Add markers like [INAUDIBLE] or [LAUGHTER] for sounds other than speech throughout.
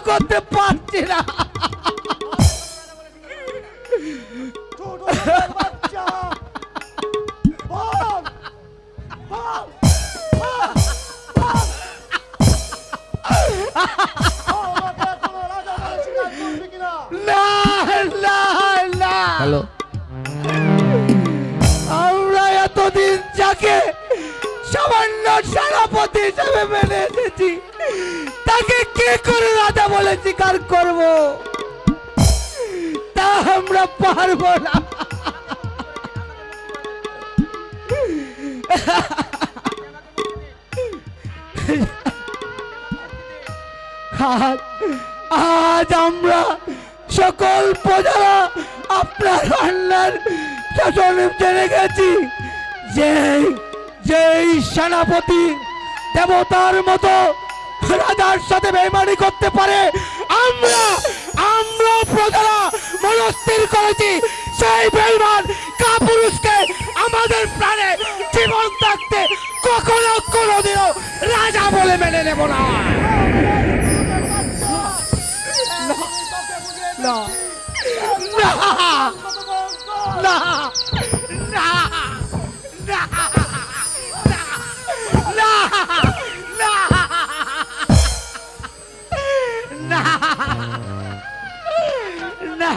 করতে পারছি না। পারব না। আজ আমরা সকল প্রজারা আপনার আল্লাহর শাসন জেনে গেছি। যে যেই সেনাপতি দেবতার মতো রাজার সাথে বেমারি করতে পারে, আমরা আমরা প্রজারা মনস্থির করেছি। সেই বেলমান কাপুরুষকে আমাদের প্রাণে জীবন থাকতে কখনো কোনোদিনও রাজা বলে মেনে নেব না। না। না।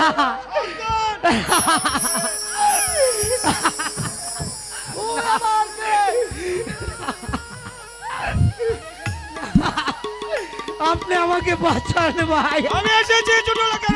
Oh [LAUGHS] [LAUGHS] আপনি আমাকে বাঁচান ভাই। আমি এসেছি ছোট লোকের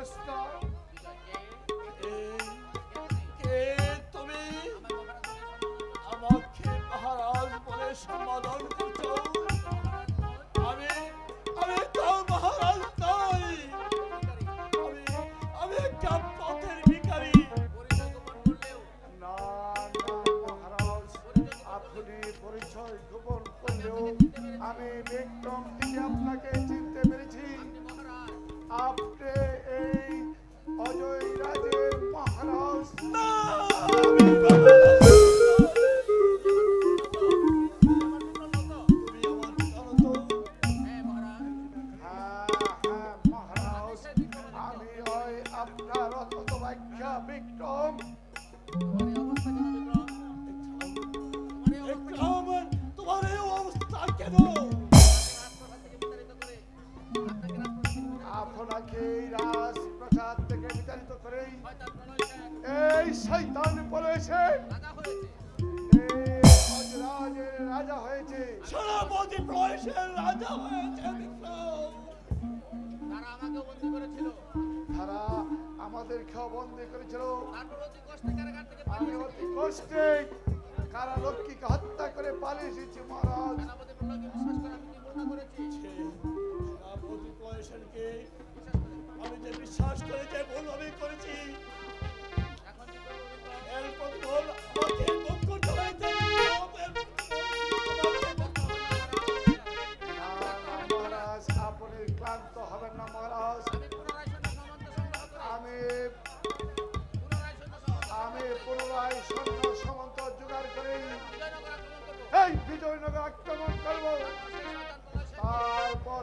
অবস্থা এই রাজপ্রাসাদ থেকে বিতাড়িত করে এই শৈতান বলেছে রাজা হয়েছে। সেনাপতি রাজা হয়েছে তারা আমাকে বন্দি করেছিল। তারা আমাদেরকেও বন্দি করেছিল। তারপর অতি কষ্টে কারাগার থেকে আমি অতি কষ্টে কারা লক্ষ্মীকে হত্যা করে পালিয়ে এসেছি মহারাজ। সেনাপতি বিশ্বাস করে আমি কি করেছি? সেনাপতি আমি যে বিশ্বাস করে যে ভুল আমি করেছি? এর প্রতিফল আপনি ক্লান্ত হবেন না, মহারাজ। আমি আমি পুনরায় সৈন্য সামন্ত জোগাড় করে। এই বিজয়নগর আক্রমণ করব। তারপর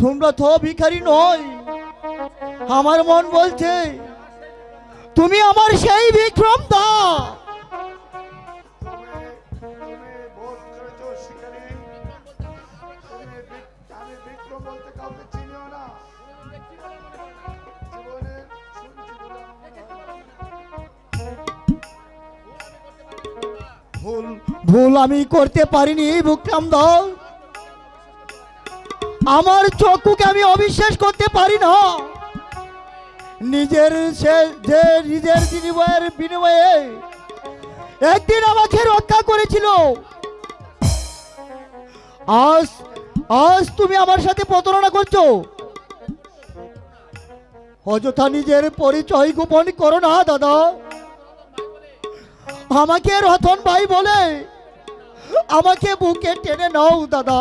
তোমরা তো ভিখারি নয় আমার মন বলছে, তুমি আমার সেই বিক্রম দা। ভুল আমি করতে পারিনি বিক্রম দা। আমার চক্ষুকে আমি অবিশ্বাস করতে পারি না। নিজের সে, যে নিজের বিনিময়ের বিনিময়ে একদিন আমাকে রক্ষা করেছিল। আজ আজ তুমি আমার সাথে প্রতারণা করছ। অযথা নিজের পরিচয় গোপন করো না, দাদা। আমাকে রতন ভাই বলে আমাকে বুকে টেনে নাও, দাদা।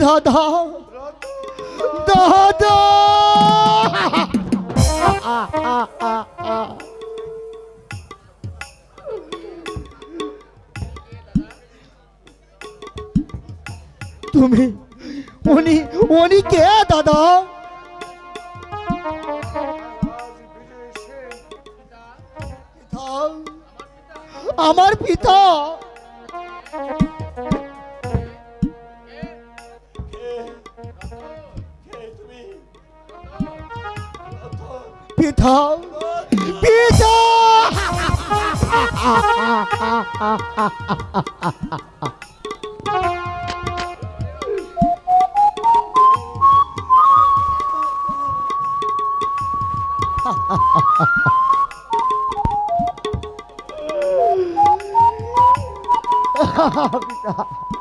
দাদা দাদা। তুমি উনি উনি কে দাদা? আমার পিতা। রতন, পিতা পিতা এখনও তুই বেঁচে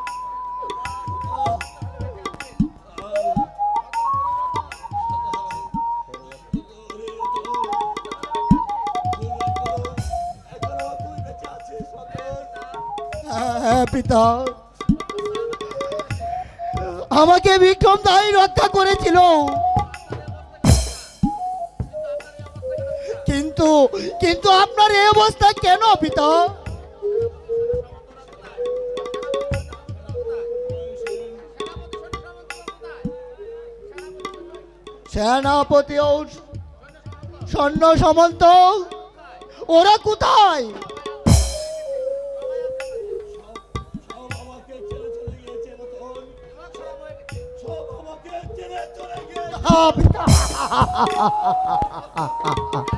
পিতা। আমাকে বিক্রম দাই রক্ষা করেছিল। কিন্তু কিন্তু আপনার এই অবস্থা কেন পিতা? সেনাপতি সৈন্য সামন্ত, ওরা কোথায়? পিতা।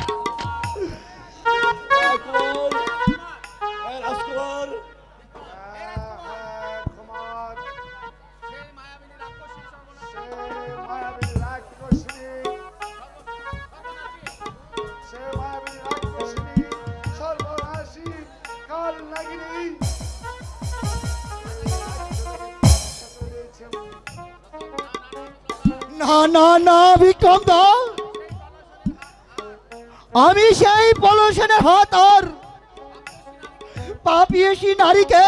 [LAUGHS] না বিক্রম দা আমি সেই পলসেনের হাত আর পাপিয়েছি নারীকে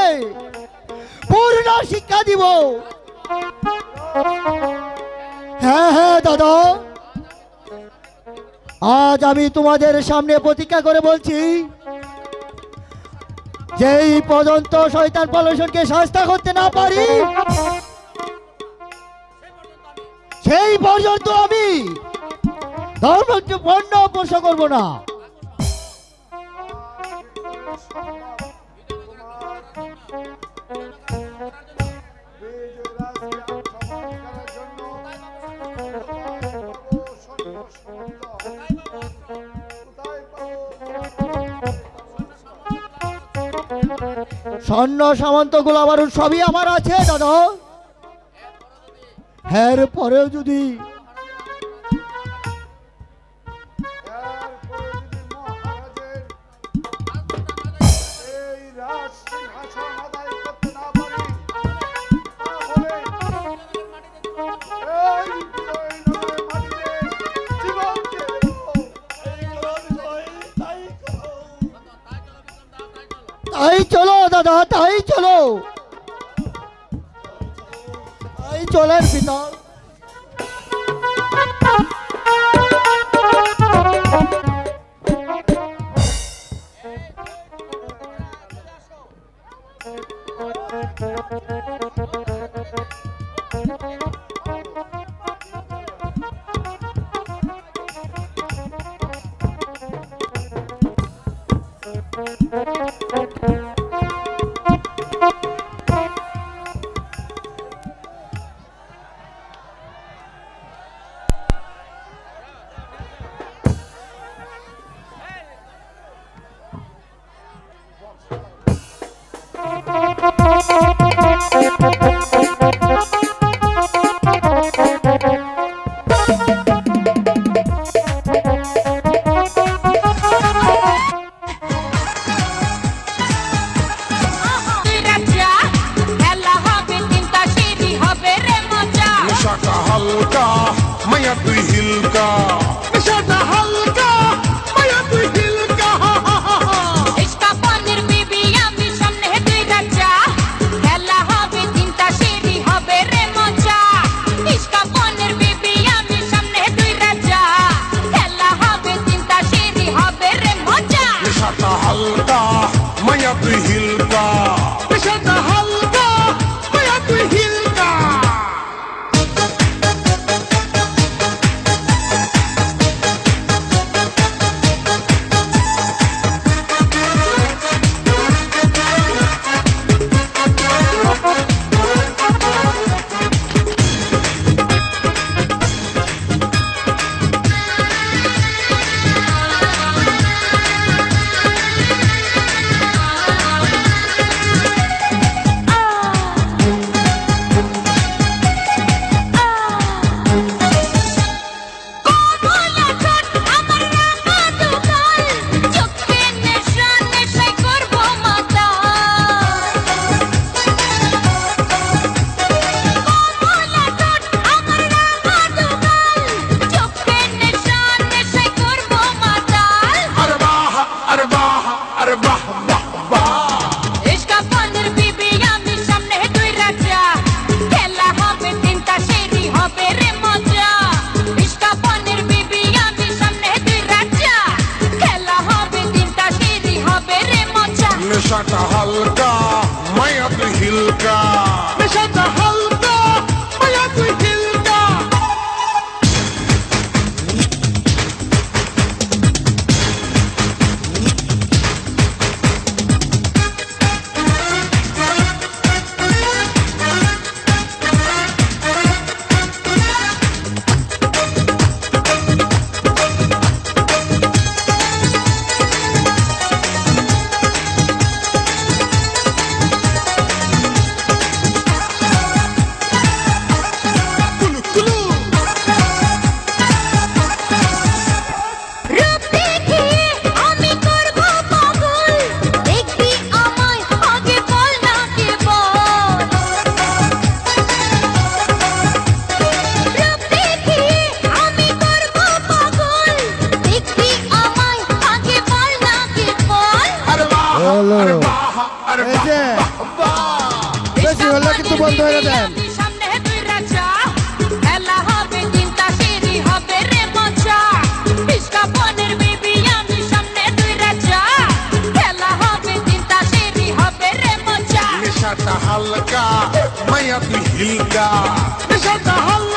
পূর্ণ শিক্ষা দিব। হ্যাঁ হ্যাঁ দাদা। আজ আমি তোমাদের সামনে প্রতিজ্ঞা করে বলছি, যেই পর্যন্ত শয়তান পলসনকে শাস্তা করতে না পারি সেই পর্যন্ত আমি ধর্মকে বর্ণ পোষ করব না। স্বর্ণ, সামন্ত গোলাবার সবই আমার আছে, দাদা। এর পরেও যদি তাই চলো দাদা তাই চলো। চলেন ভিতর নেশাটা হালকা মায়া তুই হিলকা চিন্তা সিঁড়ি হবে রে মজা। নেশাটা হালকা মায়া তুই হিলকা। হালকা।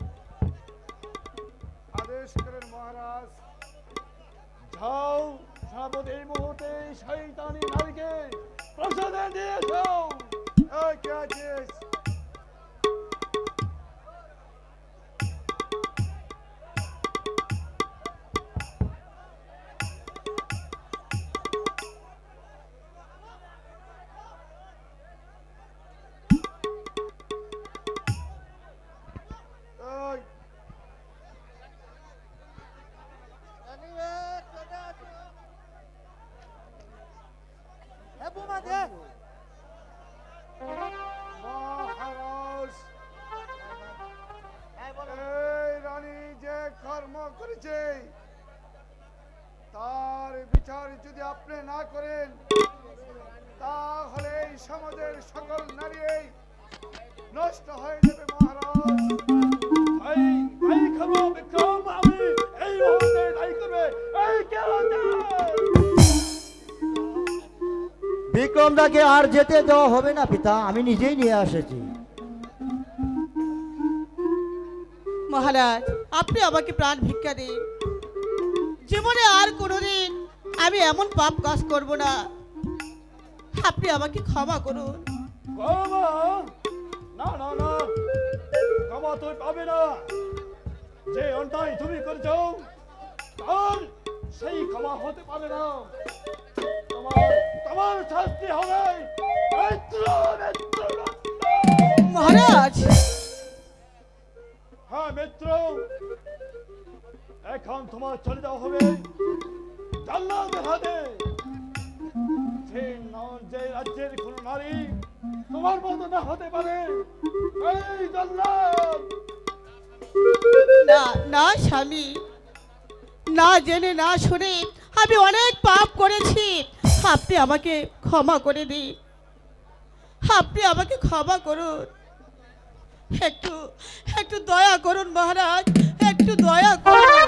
আদেশ করেন মহারাজ। যাও সেনাপতি এই মুহূর্তে শৈতানি নারীকে প্রসাদে দিয়ে যাও করেন তাহলে এই সমাজের সকল নারী নষ্ট হয়ে যাবে মহারাজ। ভাই ভাই খাব বিক্রম আমি এই মুহূর্তে নাই করবে এই কে বিক্রমদাকে আর যেতে দেওয়া হবে না পিতা আমি নিজেই নিয়ে এসেছি মহারাজ আপনি আমাকে প্রাণ ভিক্ষা দিন। জীবনে আর কোনোদিন আমি এমন পাপ কাজ করব না। আপনি আমাকে ক্ষমা করুন। ক্ষমা? না না না। ক্ষমা তুই পাবে না। যে অন্যায় তুমি করেছ তার সেই ক্ষমা হতে পারে না। তোমার তোমার শাস্তি হবে। মহারাজ! হ্যাঁ মিত্র এখন তোমার চলে যাওয়া হবে। তোমার মতো না হতে পারে। এই না না স্বামী। না জেনে না শুনে আমি অনেক পাপ করেছি। আপনি আমাকে ক্ষমা করে দিন। আপনি আমাকে ক্ষমা করুন। একটু একটু দয়া করুন মহারাজ। একটু দয়া করুন।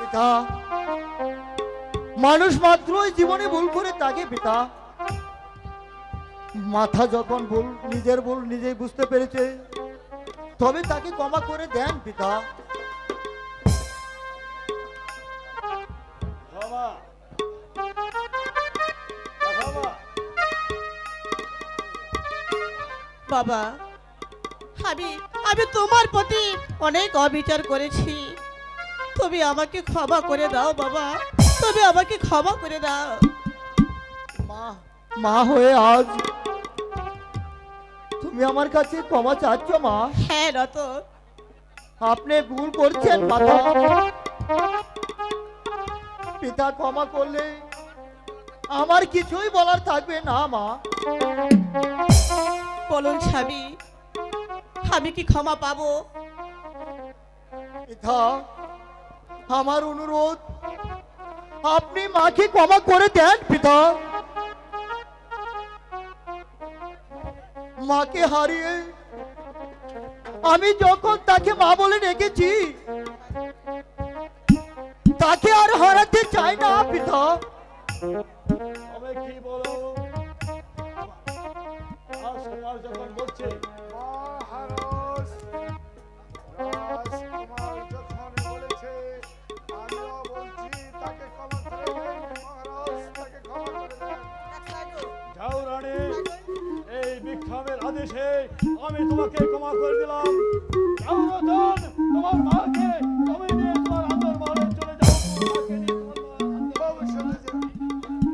পিতা মানুষ মাত্রই জীবনে ভুল করে তাকে পিতা মাথা যখন ভুল নিজের ভুল নিজেই বুঝতে পেরেছে তবে তাকে ক্ষমা করে দেন পিতা। বাবা আমি আমি তোমার প্রতি অনেক অবিচার করেছি। তুমি আমাকে ক্ষমা করে দাও বাবা। তুমি আমাকে ক্ষমা করে দাও। মা মা হয়ে আজ তুমি আমার কাছে ক্ষমা চাচ্ছ মা। হ্যাঁ রতন। আপনি ভুল করছেন মাতা পিতা ক্ষমা করলে আমার কিছুই বলার থাকবে না মা। বলুন স্বামী আমি কি ক্ষমা পাবো? পিতা আমার অনুরোধ আপনি মাকে ক্ষমা করে দেন পিতা। মাকে হারিয়ে আমি যখন তাকে মা বলে রেখেছি তাকে আর হারাতে চাই না পিতা। কি বলো? যখন বলছে বিক্রমের আমি তোমাকে ক্ষমা করে দিলাম। তোমার মাকে তুমি নিয়ে তোমার আন্দর মহলে চলে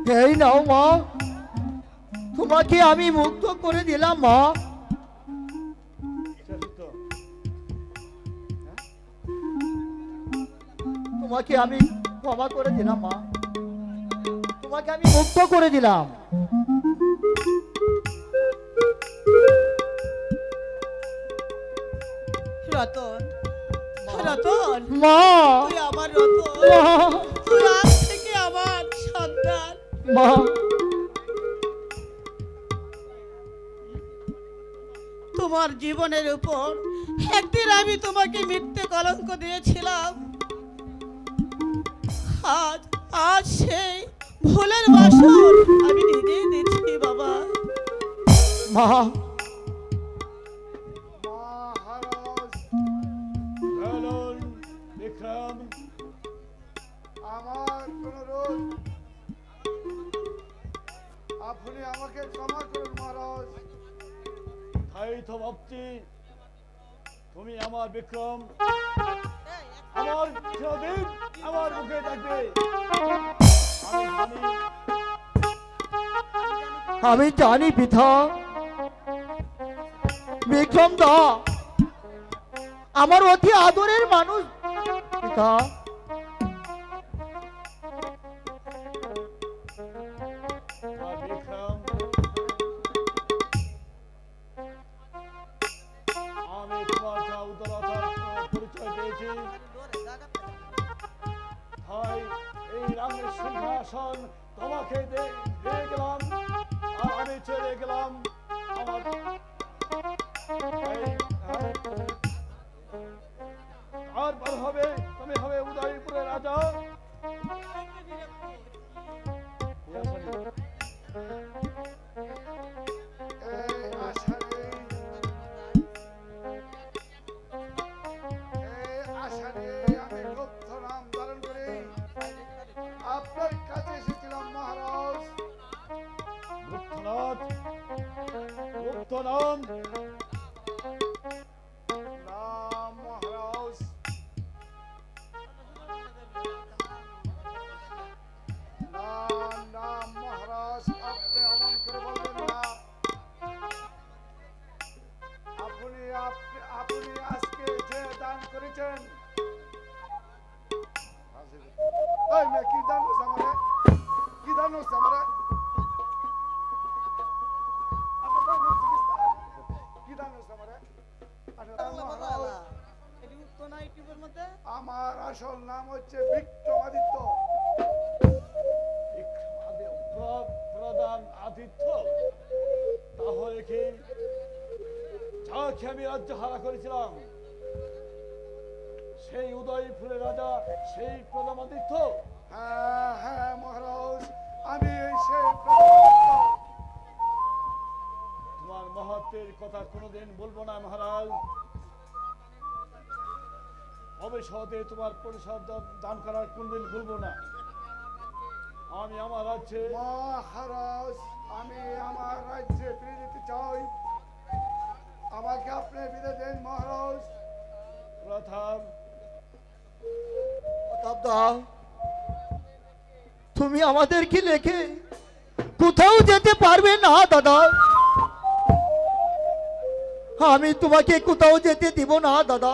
যাও এই নাও মা। তোমাকে আমি মুক্ত করে দিলাম মা। তোমাকে আমি ক্ষমা করে দিলাম মা। তোমাকে আমি মুক্ত করে দিলাম। রতন মা। তুই আমার রতন। তুই আজ থেকে আমার সন্তান। মা। তোমার জীবনের উপর একদিন আমি তোমাকে মিথ্যে কলঙ্ক দিয়েছিলাম। আজ আজ সেই ভুলের বাসন আমি নিজেই দিচ্ছি বাবা। মা। আমি জানি পিথা বিক্রম দা আমার অতি আদরের মানুষ পিতা on. হারা করেছিলাম। সেই উদয়পুরের রাজা সেই প্রধান হ্যাঁ হ্যাঁ মহারাজ আমি এই সেই তোমার মহত্বের কথা কোনোদিন বলব না মহারাজ। ভবিষ্যতে তোমার পরিষদ দান করার কোনদিন ভুলবো না। আমি আমার রাজ্যে মহারাজ আমি আমার রাজ্যে ফিরে যেতে চাই। আমাকে আপনি বিদায় দেন, মহারাজ। প্রথম তুমি আমাদের আমাদেরকে লেখে কোথাও যেতে পারবে না, দাদা। আমি তোমাকে কোথাও যেতে দিব না, দাদা।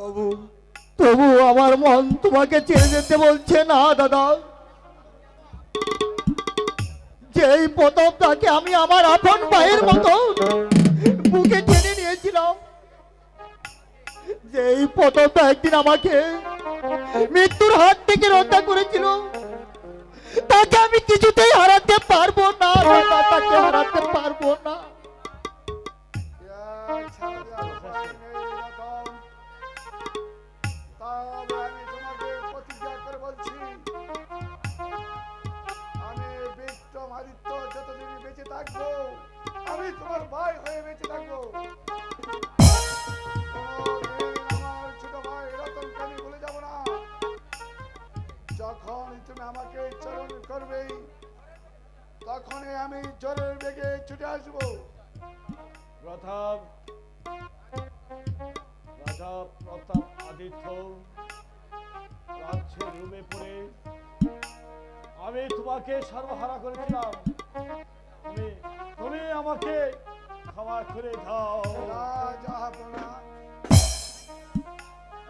তবু তবু আমার মন তোমাকে ছেড়ে যেতে বলছে না, দাদা। যেই প্রথম তাকে আমি আমার আপন ভাইয়ের মতো বুকে টেনে নিয়েছিলাম, যেই প্রথম একদিন আমাকে মৃত্যুর হাত থেকে রক্ষা করেছিল, তাকে আমি কিছুতেই হারাতে পারব না তাকে হারাতে পারব না। থাকব। আমি তোমার ভাই হয়ে বেঁচে থাকব। যখন তুমি আমাকে করবে, তখনই আমি জোরের ছুটে আসব। প্রতাপ রাজা প্রতাপ আদিত্য রুমে পড়ে আমি তোমাকে সর্বহারা করেছিলাম। তুমি তুমি আমাকে ক্ষমা করে দাও।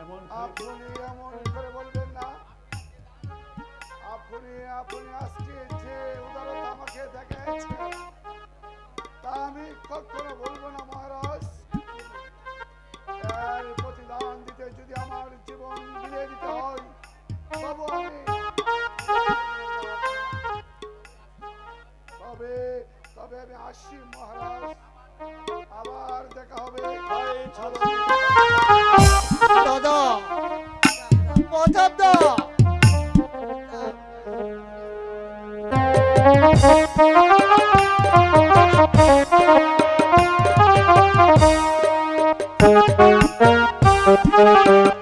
এমন আপনি এমন করে বলবেন না। আপনি আপনি আজকে যে উদারতা আমাকে দেখাচ্ছে তা আমি কখনো বলব না মহারাজ। এর প্রতিদান দিতে যদি আমার জীবন বিলিয়ে দিতে হয় তবু আমি হবে। তবে আমি আসছি মহারাজ। আবার দেখা হবে। দাদা